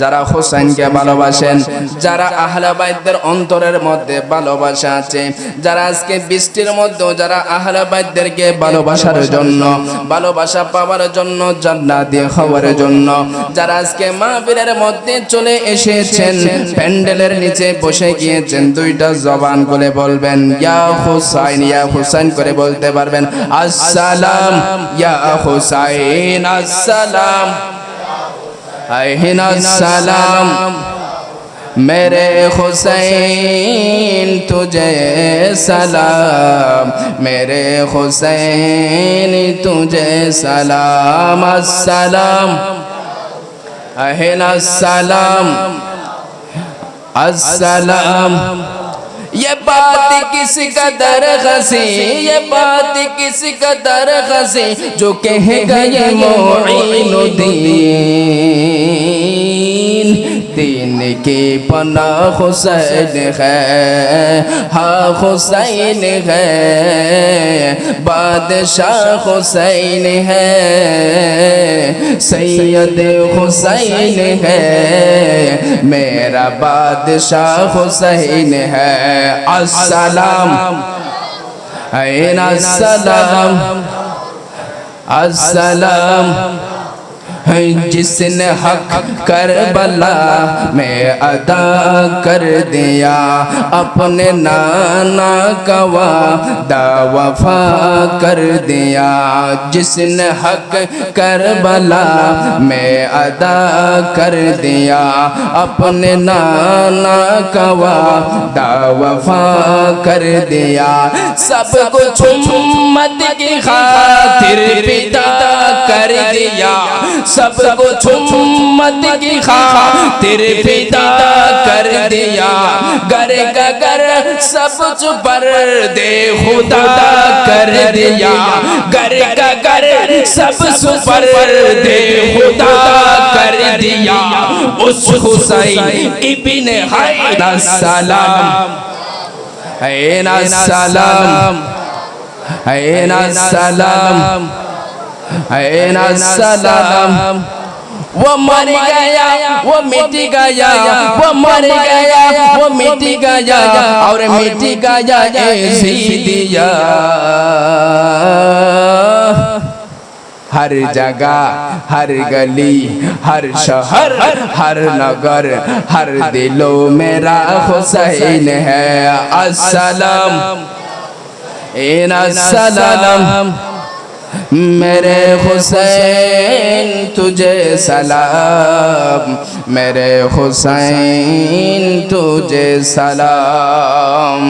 যারা হোসেনকে ভালোবাসেন, যারা আহলে বাইতদের অন্তরের মধ্যে ভালোবাসা আছে, যারা আজকে বৃষ্টির মধ্যে যারা আহলে বাইতদেরকে ভালোবাসার জন্য, ভালোবাসা পাওয়ার জন্য, জান্নাতি হওয়ার জন্য, যারা আজকে মাহফিলের মধ্যে চলে এসেছেন, প্যান্ডেলের নিচে বসে গিয়েছেন, দুইটা জবান করে বলবেন, ইয়া হুসাইন ইয়া হুসাইন করে বলতে পারবেন, আসসালাম, ইয়া হুসাইন, আসসালাম। اہن السلام میرے حسین تجھے سلام میرے حسین تجھے سلام السلام اہل السلام السلام یہ بات کس قدر خسی، یہ بات کس قدر خسی، جو کہہ گئے معین الدین۔ دین کی پناہ حسین ہے ہاں حسین ہے۔ بادشاہ حسین ہے، سید حسین ہے۔ میرا بادشاہ حسین ہے۔ السلام۔ این السلام۔ السلام۔ جس نے حق کربلا میں ادا کر دیا۔ اپنے نانا کا وعدہ وفا کر دیا۔ جس نے حق کربلا میں ادا کر دیا۔ اپنے نانا کا وعدہ وفا کر دیا۔ سب کچھ امت کی خاطر پتا کر سب کچھ امت کی خاطر فدا کر دیا۔ گر کا گر سب کچھ پر دے خدا کر دیا۔ گر کا گر سب پر دے خدا کر دیا۔ اس حسین ابن حین السلام۔ حین السلام۔ حین السلام۔ این السلام وہ مر گیا وہ مٹ گیا وہ مر گیا وہ مٹ گیا اور مٹ گیا ایسی دیا ہر جگہ ہر گلی ہر شہر ہر نگر ہر دلوں میرا حسین ہے السلام این السلام میرے حسین تجھے سلام میرے حسین تجھے سلام۔